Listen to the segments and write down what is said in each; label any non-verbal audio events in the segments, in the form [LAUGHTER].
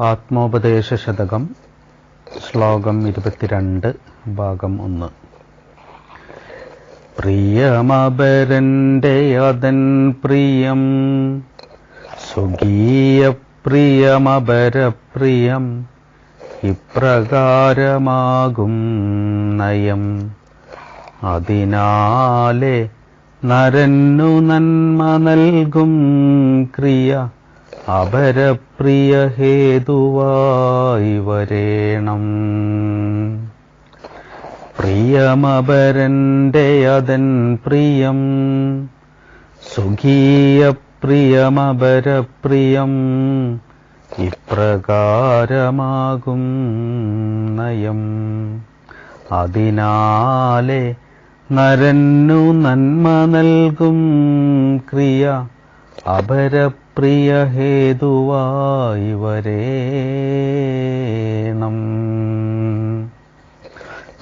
ആത്മോപദേശ ശതകം ശ്ലോകം ഇരുപത്തിരണ്ട് ഭാഗം ഒന്ന്. പ്രിയമപരന്റെ അതൻ പ്രിയം സ്വകീയ പ്രിയമപരപ്രിയം ഇപ്രകാരമാകും നയം. അതിനാലെ നരന്നു നന്മ നൽകും ക്രിയ. അപരപ്രിയ ഹേതുവായി വരേണം. പ്രിയമപരന്റെ അതൻ പ്രിയം സുഖീയ പ്രിയമപരപ്രിയം ഇപ്രകാരമാകും നയം. അതിനാലെ നരന്നു നന്മ നൽകും ക്രിയ അപരപ്രിയ ഹേതുവായി വരേണം.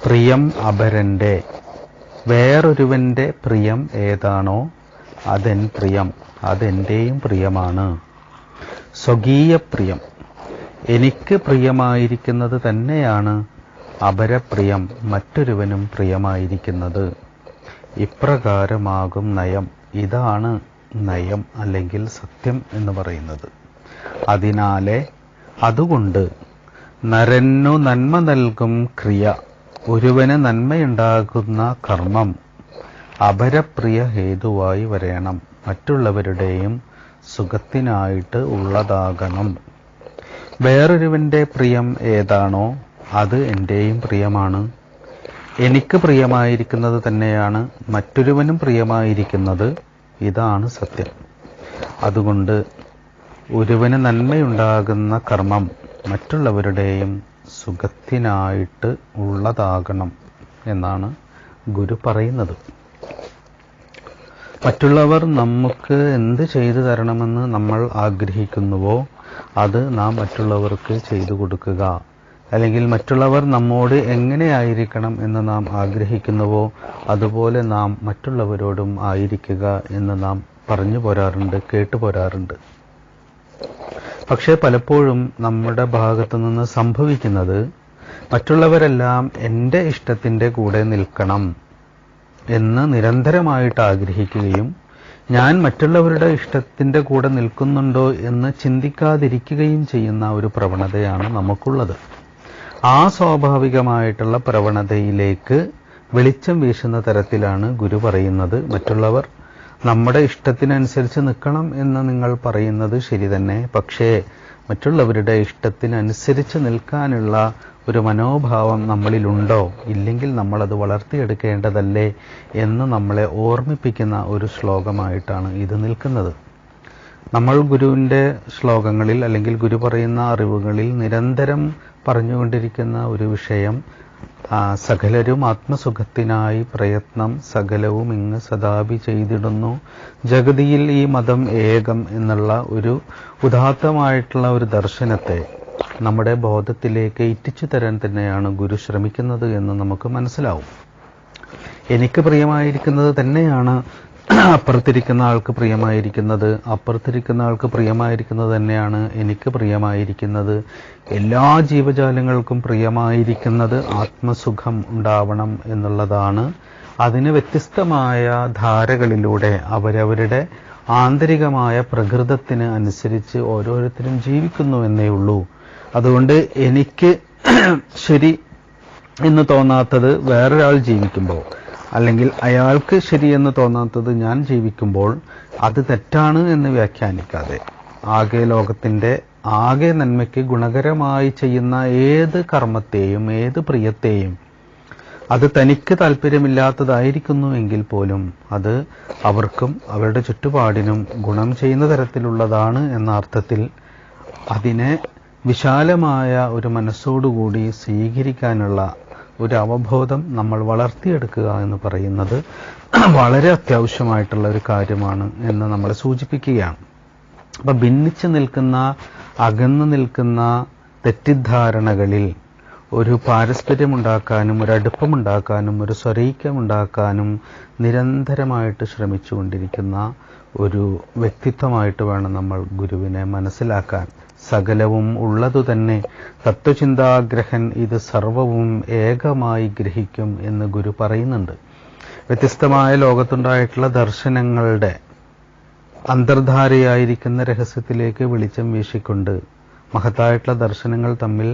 പ്രിയം അപരന്റെ വേറൊരുവന്റെ പ്രിയം ഏതാണോ അതെൻ പ്രിയം അതെന്റെയും പ്രിയമാണ്. സ്വകീയ പ്രിയം എനിക്ക് പ്രിയമായിരിക്കുന്നത് തന്നെയാണ് അപരപ്രിയം മറ്റൊരുവനും പ്രിയമായിരിക്കുന്നത്. ഇപ്രകാരമാകും നയം ഇതാണ് നയം അല്ലെങ്കിൽ സത്യം എന്ന് പറയുന്നത്. അതിനാലെ അതുകൊണ്ട് നരനു നന്മ നൽകും ക്രിയ ഒരുവന് നന്മയുണ്ടാകുന്ന കർമ്മം അപരപ്രിയ ഹേതുവായി വരയണം. മറ്റുള്ളവരുടെയും സുഖത്തിനായിട്ട് ഉള്ളതാകണം. വേറൊരുവന്റെ പ്രിയം ഏതാണോ അത് എന്റെയും പ്രിയമാണ്. എനിക്ക് പ്രിയമായിരിക്കുന്നത് തന്നെയാണ് മറ്റൊരുവനും പ്രിയമായിരിക്കുന്നത്. ഇതാണ് സത്യം. അതുകൊണ്ട് ഒരുവന് നന്മയുണ്ടാകുന്ന കർമ്മം മറ്റുള്ളവരുടെയും സുഖത്തിനായിട്ട് ഉള്ളതാകണം എന്നാണ് ഗുരു പറയുന്നത്. മറ്റുള്ളവർ നമുക്ക് എന്ത് ചെയ്തു തരണമെന്ന് നമ്മൾ ആഗ്രഹിക്കുന്നുവോ അത് നാം മറ്റുള്ളവർക്ക് ചെയ്തു കൊടുക്കുക. അല്ലെങ്കിൽ മറ്റുള്ളവർ നമ്മോട് എങ്ങനെയായിരിക്കണം എന്ന് നാം ആഗ്രഹിക്കുന്നുവോ അതുപോലെ നാം മറ്റുള്ളവരോടും ആയിരിക്കുക എന്ന് നാം പറഞ്ഞു പോരാറുണ്ട് കേട്ടു പോരാറുണ്ട്. പക്ഷേ പലപ്പോഴും നമ്മുടെ ഭാഗത്തു നിന്ന് സംഭവിക്കുന്നത് മറ്റുള്ളവരെല്ലാം എന്റെ ഇഷ്ടത്തിന്റെ കൂടെ നിൽക്കണം എന്ന് നിരന്തരമായിട്ട് ആഗ്രഹിക്കുകയും ഞാൻ മറ്റുള്ളവരുടെ ഇഷ്ടത്തിന്റെ കൂടെ നിൽക്കുന്നുണ്ടോ എന്ന് ചിന്തിക്കാതിരിക്കുകയും ചെയ്യുന്ന ഒരു പ്രവണതയാണ് നമുക്കുള്ളത്. ആ സ്വാഭാവികമായിട്ടുള്ള പ്രവണതയിലേക്ക് വെളിച്ചം വീശുന്ന തരത്തിലാണ് ഗുരു പറയുന്നത്. മറ്റുള്ളവർ നമ്മുടെ ഇഷ്ടത്തിനനുസരിച്ച് നിൽക്കണം എന്ന് നിങ്ങൾ പറയുന്നത് ശരി തന്നെ. പക്ഷേ മറ്റുള്ളവരുടെ ഇഷ്ടത്തിനനുസരിച്ച് നിൽക്കാനുള്ള ഒരു മനോഭാവം നമ്മളിലുണ്ടോ? ഇല്ലെങ്കിൽ നമ്മളത് വളർത്തിയെടുക്കേണ്ടതല്ലേ എന്ന് നമ്മളെ ഓർമ്മിപ്പിക്കുന്ന ഒരു ശ്ലോകമായിട്ടാണ് ഇത് നിൽക്കുന്നത്. നമ്മൾ ഗുരുവിന്റെ ശ്ലോകങ്ങളിൽ അല്ലെങ്കിൽ ഗുരു പറയുന്ന അറിവുകളിൽ നിരന്തരം പറഞ്ഞുകൊണ്ടിരിക്കുന്ന ഒരു വിഷയം സകലരും ആത്മസുഖത്തിനായി പ്രയത്നം സകലവും ഇങ്ങ് സദാപി ചെയ്തിടുന്നു. ജഗതിയിൽ ഈ മതം ഏകം എന്നുള്ള ഒരു ഉദാത്തമായിട്ടുള്ള ഒരു ദർശനത്തെ നമ്മുടെ ബോധത്തിലേക്ക് ഇറ്റിച്ചു തരാൻ തന്നെയാണ് ഗുരു ശ്രമിക്കുന്നത് എന്ന് നമുക്ക് മനസ്സിലാവും. എനിക്ക് പ്രിയമായിരിക്കുന്നത് തന്നെയാണ് അപ്പുറത്തിരിക്കുന്ന ആൾക്ക് പ്രിയമായിരിക്കുന്നത് അപ്പുറത്തിരിക്കുന്ന ആൾക്ക് പ്രിയമായിരിക്കുന്നത് തന്നെയാണ് എനിക്ക് പ്രിയമായിരിക്കുന്നത്. എല്ലാ ജീവജാലങ്ങൾക്കും പ്രിയമായിരിക്കുന്നത് ആത്മസുഖം ഉണ്ടാവണം എന്നുള്ളതാണ്. അതിന് വ്യത്യസ്തമായ ധാരകളിലൂടെ അവരവരുടെ ആന്തരികമായ പ്രകൃതത്തിന് അനുസരിച്ച് ഓരോരുത്തരും ജീവിക്കുന്നു എന്നേ ഉള്ളൂ. അതുകൊണ്ട് എനിക്ക് ശരി എന്ന് തോന്നാത്തത് വേറൊരാൾ ജീവിക്കുമ്പോൾ അല്ലെങ്കിൽ അയാൾക്ക് ശരിയെന്ന് തോന്നാത്തത് ഞാൻ ജീവിക്കുമ്പോൾ അത് തെറ്റാണ് എന്ന് വ്യാഖ്യാനിക്കാതെ ആകെ ലോകത്തിന്റെ ആകെ നന്മയ്ക്ക് ഗുണകരമായി ചെയ്യുന്ന ഏത് കർമ്മത്തെയും ഏത് പ്രിയത്തെയും അത് തനിക്ക് താല്പര്യമില്ലാത്തതായിരിക്കുന്നു എങ്കിൽ പോലും അത് അവർക്കും അവരുടെ ചുറ്റുപാടിനും ഗുണം ചെയ്യുന്ന തരത്തിലുള്ളതാണ് എന്ന അർത്ഥത്തിൽ അതിനെ വിശാലമായ ഒരു മനസ്സോടുകൂടി സ്വീകരിക്കാനുള്ള ഒരു അവബോധം നമ്മൾ വളർത്തിയെടുക്കുക എന്ന് പറയുന്നത് [CLEARS THROAT] വളരെ അത്യാവശ്യമായിട്ടുള്ള ഒരു കാര്യമാണ് എന്ന് നമ്മളെ സൂചിപ്പിക്കുകയാണ്. അപ്പൊ ഭിന്നിച്ചു നിൽക്കുന്ന അകന്നു നിൽക്കുന്ന തെറ്റിദ്ധാരണകളിൽ ഒരു പാരസ്പര്യമുണ്ടാക്കാനും ഒരു അടുപ്പമുണ്ടാക്കാനും ഒരു സ്വരൈക്യമുണ്ടാക്കാനും നിരന്തരമായിട്ട് ശ്രമിച്ചുകൊണ്ടിരിക്കുന്ന ഒരു വ്യക്തിത്വമായിട്ട് വേണം നമ്മൾ ഗുരുവിനെ മനസ്സിലാക്കാൻ. സകലവും ഉള്ളതു തന്നെ. തത്വചിന്താഗ്രഹൻ ഇത് സർവവും ഏകമായി ഗ്രഹിക്കും എന്ന് ഗുരു പറയുന്നുണ്ട്. വ്യത്യസ്തമായ ലോകത്തുണ്ടായിട്ടുള്ള ദർശനങ്ങളുടെ അന്തർധാരയായിരിക്കുന്ന രഹസ്യത്തിലേക്ക് വെളിച്ചം വീശിക്കൊണ്ട് മഹത്തായിട്ടുള്ള ദർശനങ്ങൾ തമ്മിൽ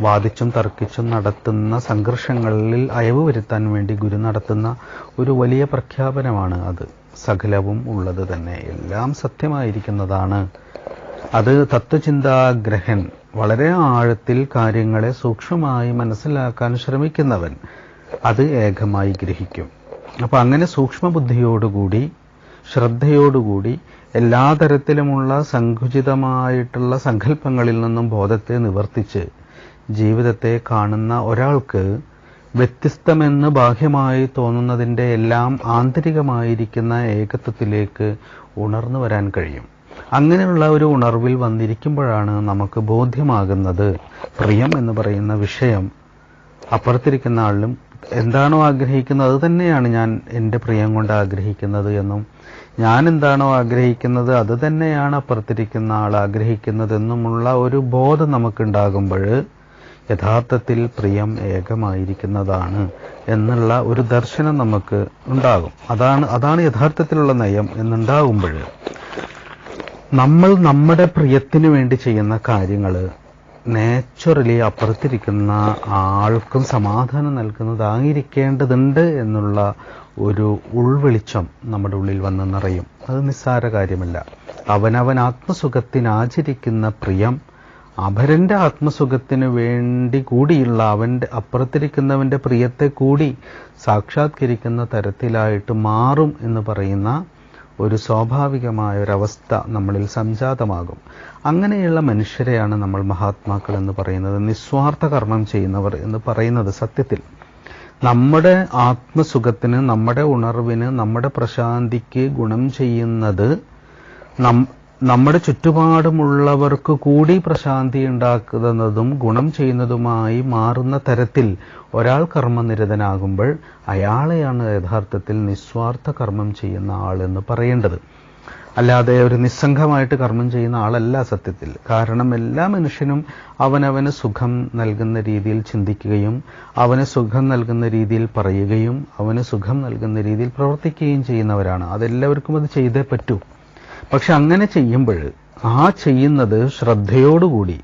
വാദിച്ചും തർക്കിച്ചും നടത്തുന്ന സംഘർഷങ്ങളിൽ അയവ് വരുത്താൻ വേണ്ടി ഗുരു നടത്തുന്ന ഒരു വലിയ പ്രഖ്യാപനമാണ് അത്. സകലവും ഉള്ളത് തന്നെ. എല്ലാം സത്യമായിരിക്കുന്നതാണ്. അത് തത്വചിന്താഗ്രഹൻ വളരെ ആഴത്തിൽ കാര്യങ്ങളെ സൂക്ഷ്മമായി മനസ്സിലാക്കാൻ ശ്രമിക്കുന്നവൻ അത് ഏകമായി ഗ്രഹിക്കും. അപ്പൊ അങ്ങനെ സൂക്ഷ്മബുദ്ധിയോടുകൂടി ശ്രദ്ധയോടുകൂടി എല്ലാ തരത്തിലുമുള്ള സങ്കുചിതമായിട്ടുള്ള സങ്കല്പങ്ങളിൽ നിന്നും ബോധത്തെ നിവർത്തിച്ച് ജീവിതത്തെ കാണുന്ന ഒരാൾക്ക് വ്യത്യസ്തമെന്ന് ബാഹ്യമായി തോന്നുന്നതിന്റെ എല്ലാം ആന്തരികമായിരിക്കുന്ന ഏകത്വത്തിലേക്ക് ഉണർന്നു വരാൻ കഴിയും. അങ്ങനെയുള്ള ഒരു ഉണർവിൽ വന്നിരിക്കുമ്പോഴാണ് നമുക്ക് ബോധ്യമാകുന്നത്. പ്രിയം എന്ന് പറയുന്ന വിഷയം അപ്പുറത്തിരിക്കുന്ന ആളിലും എന്താണോ ആഗ്രഹിക്കുന്നത് അത് തന്നെയാണ് ഞാൻ എന്റെ പ്രിയം കൊണ്ട് ആഗ്രഹിക്കുന്നത് എന്നും ഞാൻ എന്താണോ ആഗ്രഹിക്കുന്നത് അത് തന്നെയാണ് അപ്പുറത്തിരിക്കുന്ന ആൾ ആഗ്രഹിക്കുന്നതെന്നുമുള്ള ഒരു ബോധം നമുക്കുണ്ടാകുമ്പോൾ യഥാർത്ഥത്തിൽ പ്രിയം ഏകമായിരിക്കുന്നതാണ് എന്നുള്ള ഒരു ദർശനം നമുക്ക് ഉണ്ടാകും. അതാണ് അതാണ് യഥാർത്ഥത്തിലുള്ള നയം എന്നുണ്ടാകുമ്പോൾ നമ്മൾ നമ്മുടെ പ്രിയത്തിന് വേണ്ടി ചെയ്യുന്ന കാര്യങ്ങൾ നാച്ചുറലി അപ്പുറത്തിരിക്കുന്ന ആൾക്കും സമാധാനം നൽകുന്നതായിരിക്കേണ്ടതുണ്ട് എന്നുള്ള ഒരു ഉൾവെളിച്ചം നമ്മുടെ ഉള്ളിൽ വന്ന് നിറയും. അത് നിസ്സാര കാര്യമല്ല. അവനവൻ ആത്മസുഖത്തിനാചരിക്കുന്ന പ്രിയം അപരന്റെ ആത്മസുഖത്തിന് വേണ്ടി കൂടിയുള്ള അവന്റെ അപ്പുറത്തിരിക്കുന്നവന്റെ പ്രിയത്തെ കൂടി സാക്ഷാത്കരിക്കുന്ന തരത്തിലായിട്ട് മാറും എന്ന് പറയുന്ന ഒരു സ്വാഭാവികമായ ഒരവസ്ഥ നമ്മളിൽ സംജാതമാകും. അങ്ങനെയുള്ള മനുഷ്യരെയാണ് നമ്മൾ മഹാത്മാക്കൾ എന്ന് പറയുന്നത്. നിസ്വാർത്ഥ കർമ്മം ചെയ്യുന്നവർ എന്ന് പറയുന്നത് സത്യത്തിൽ. നമ്മുടെ ആത്മസുഖത്തിന് നമ്മുടെ ഉണർവിന് നമ്മുടെ പ്രശാന്തിക്ക് ഗുണം ചെയ്യുന്നത് നമ്മുടെ ചുറ്റുപാടുമുള്ളവർക്ക് കൂടി പ്രശാന്തി ഉണ്ടാക്കുന്നതും ഗുണം ചെയ്യുന്നതുമായി മാറുന്ന തരത്തിൽ ഒരാൾ കർമ്മനിരതനാകുമ്പോൾ അയാളെയാണ് യഥാർത്ഥത്തിൽ നിസ്വാർത്ഥ കർമ്മം ചെയ്യുന്ന ആൾ എന്ന് പറയേണ്ടത്. അല്ലാതെ ഒരു നിസ്സംഗമായിട്ട് കർമ്മം ചെയ്യുന്ന ആളല്ല സത്യത്തിൽ. കാരണം എല്ലാ മനുഷ്യനും അവനവന് സുഖം നൽകുന്ന രീതിയിൽ ചിന്തിക്കുകയും അവന് സുഖം നൽകുന്ന രീതിയിൽ പറയുകയും അവന് സുഖം നൽകുന്ന രീതിയിൽ പ്രവർത്തിക്കുകയും ചെയ്യുന്നവരാണ്. അതെല്ലാവർക്കും അത് ചെയ്തേ പറ്റൂ. പക്ഷെ അങ്ങനെ ചെയ്യുമ്പോൾ ആ ചെയ്യുന്നത് ശ്രദ്ധയോടുകൂടി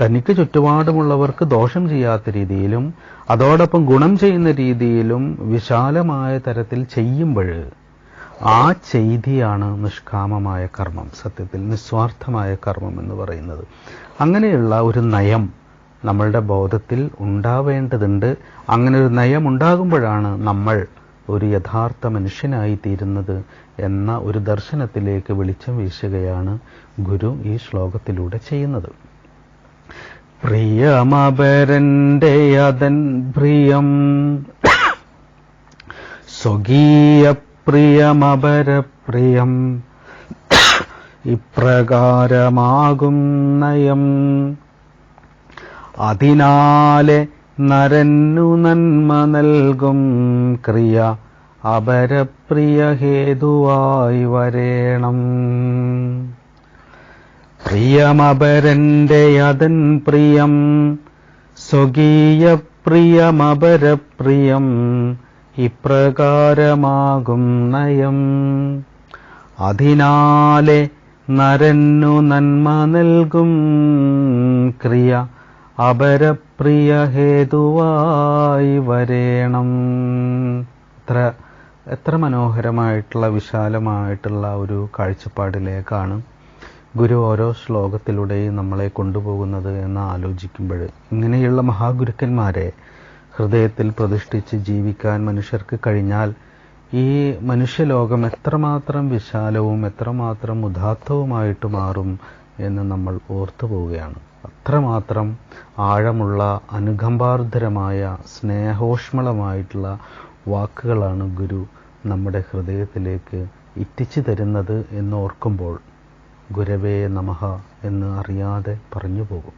തനിക്ക് ചുറ്റുപാടുമുള്ളവർക്ക് ദോഷം ചെയ്യാത്ത രീതിയിലും അതോടൊപ്പം ഗുണം ചെയ്യുന്ന രീതിയിലും വിശാലമായ തരത്തിൽ ചെയ്യുമ്പോൾ ആ ചെയ്തിയാണ് നിഷ്കാമമായ കർമ്മം സത്യത്തിൽ നിസ്വാർത്ഥമായ കർമ്മം എന്ന് പറയുന്നത്. അങ്ങനെയുള്ള ഒരു നയം നമ്മളുടെ ബോധത്തിൽ ഉണ്ടാവേണ്ടതുണ്ട്. അങ്ങനെ ഒരു നയം ഉണ്ടാകുമ്പോഴാണ് നമ്മൾ ഒരു യഥാർത്ഥ മനുഷ്യനായി തീരുന്നത് എന്ന ഒരു ദർശനത്തിലേക്ക് വെളിച്ചം വീശുകയാണ് ഗുരു ഈ ശ്ലോകത്തിലൂടെ ചെയ്യുന്നത്. പ്രിയമപരന്റെ അതൻ പ്രിയം സ്വകീയ പ്രിയമപരപ്രിയം ഇപ്രകാരമാകും നയം. അതിനാലെ നരന്നു നന്മ നൽകും ക്രിയ അപരപ്രിയ ഹേതുവായി വരേണം. പ്രിയമപരന്റെ അതൻ പ്രിയം സ്വകീയ പ്രിയമപരപ്രിയം ഇപ്രകാരമാകും നയം. അതിനാലെ നരന്നു നന്മ നൽകും ക്രിയ അപരപ്രിയ ഹേതുവായി വരേണം. എത്ര എത്ര മനോഹരമായിട്ടുള്ള വിശാലമായിട്ടുള്ള ഒരു കാഴ്ചപ്പാടിലേക്കാണ് ഗുരു ഓരോ ശ്ലോകത്തിലൂടെയും നമ്മളെ കൊണ്ടുപോകുന്നത് എന്ന് ആലോചിക്കുമ്പോൾ ഇങ്ങനെയുള്ള മഹാഗുരുക്കന്മാരെ ഹൃദയത്തിൽ പ്രതിഷ്ഠിച്ച് ജീവിക്കാൻ മനുഷ്യർക്ക് കഴിഞ്ഞാൽ ഈ മനുഷ്യലോകം എത്രമാത്രം വിശാലവും എത്രമാത്രം ഉദാത്തവുമായിട്ട് മാറും എന്ന് നമ്മൾ ഓർത്തു പോവുകയാണ് അത്രമാത്രം ആഴമുള്ള അനുകമ്പാർദ്ധരമായ സ്നേഹോഷ്മളമായിട്ടുള്ള വാക്കുകളാണ് ഗുരു നമ്മുടെ ഹൃദയത്തിലേക്ക് ഇറ്റിച്ചു തരുന്നത് എന്ന് ഓർക്കുമ്പോൾ ഗുരവേ നമഹ എന്ന് അറിയാതെ പറഞ്ഞു പോകും.